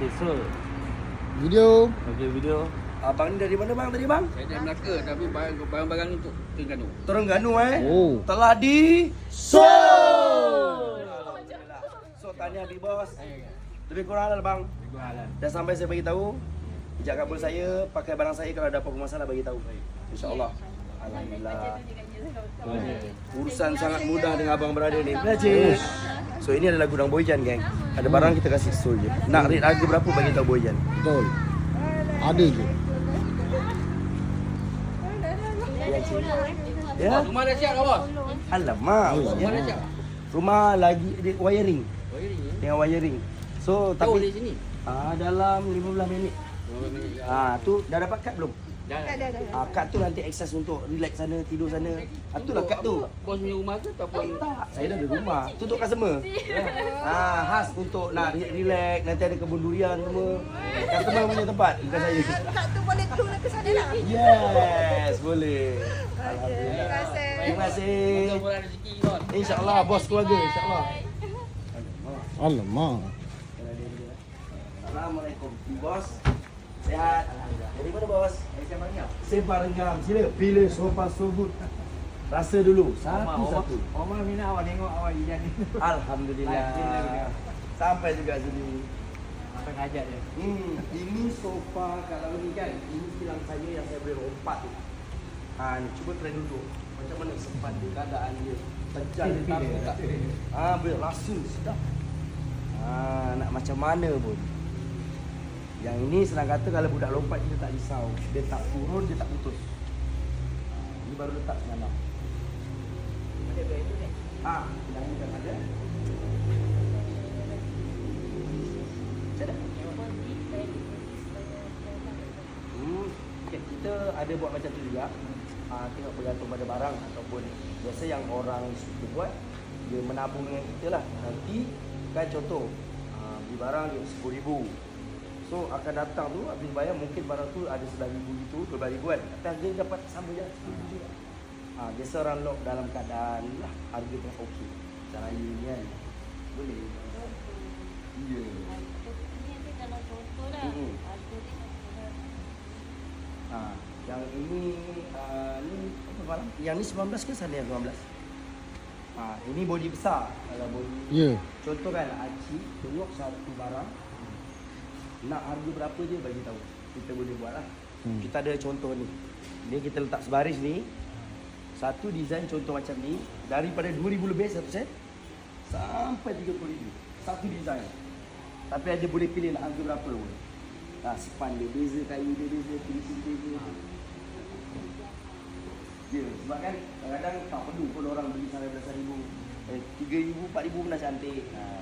Okay, so Video. Okay, video Abang ni dari mana bang tadi bang? Saya dari Melaka tapi barang- barang-barang ni untuk Terengganu. Terengganu eh. Oh. Telah di sold. Alhamdulillah. So tahniah Big Boss. Lebih kurang halal bang. Dah sampai saya bagi tahu. Ijak kabul saya, pakai barang saya kalau ada apa-apa masalah bagi tahu. Insya-Allah. Alhamdulillah. Urusan sangat mudah dengan abang berada ni. Belajar. So ini adalah gudang Boyjan geng. Ada barang kita kasih sold je. Nak rate harga berapa bagi tahu Boyjan. Betul. Ada je. Ya. Rumah dah siap dah bos. Alamak. Rumah dah Ya. siap. Rumah lagi di wiring. Oh ini. Dengan wiring. So Tahu di tapi sini. ah dalam 15 minit. Berapa minit? Ah tu dah dapat kad belum? Dah. Ah kad tu nanti akses untuk relax sana, tidur sana. Ah tu lah kad tu. Bos punya rumah ke ataupun Tak, saya dah ada rumah. Tu untuk customer. Ah khas untuk nak re- relax, nanti ada kebun durian semua. Customer punya tempat, bukan saya. Kak tu boleh tune ke sana tak? Yes, boleh. Alhamdulillah. Terima kasih. Terima kasih. rezeki. InsyaAllah bos keluarga, insyaAllah. Alamak. Assalamualaikum. Bos. Sehat. Dari mana bos? Sempah Renggam. Sila pilih sofa so good. Rasa dulu. Satu-satu. Omar minat awak tengok awak hujan ni. Alhamdulillah. Sampai juga sini. Sampai ngajak dia. Hmm, ini sofa kalau ni kan, ini silang saya yang saya boleh lompat tu. Ha, ni cuba try duduk. Macam mana sempat dia, keadaan dia. Terjal dia tak tak. Ha, boleh rasa sedap. Ha, nak macam mana pun. Yang ini senang kata kalau budak lompat dia tak risau. Dia tak turun, dia tak putus. Ini baru letak semalam. Ha, yang ini kan ada. Hmm, okay, kita ada buat macam tu juga. Ah, tengok bergantung pada barang ataupun biasa yang orang suka buat dia menabung dengan kita lah. Nanti kan contoh ah, beli barang dia RM10,000. So akan datang tu habis bayar mungkin barang tu ada RM9,000 gitu, RM12,000 kan. Tapi harga dia dapat sama je RM10,000 juga. Ah, biasa orang lock dalam keadaan lah harga tengah okey. Cara ini kan. Boleh. Ya. Mm-mm. Ha, yang ini uh, ni apa malam? Yang ni 19 ke sana yang 19? Ha, ini body besar. Kalau body Ya. contoh kan Aci tengok satu barang nak harga berapa je bagi tahu. Kita boleh buat lah. Hmm. Kita ada contoh ni. Ni kita letak sebaris ni. Satu design contoh macam ni daripada 2000 lebih satu set sampai 30000. Satu design. Tapi ada boleh pilih nak harga berapa pun. Ha, span dia beza, kayu dia beza, finishing dia beza. Ya, sebab kan kadang-kadang tak perlu pun orang beli sampai belasan ribu. Eh, 3,000, 4,000 pun dah cantik. Ha.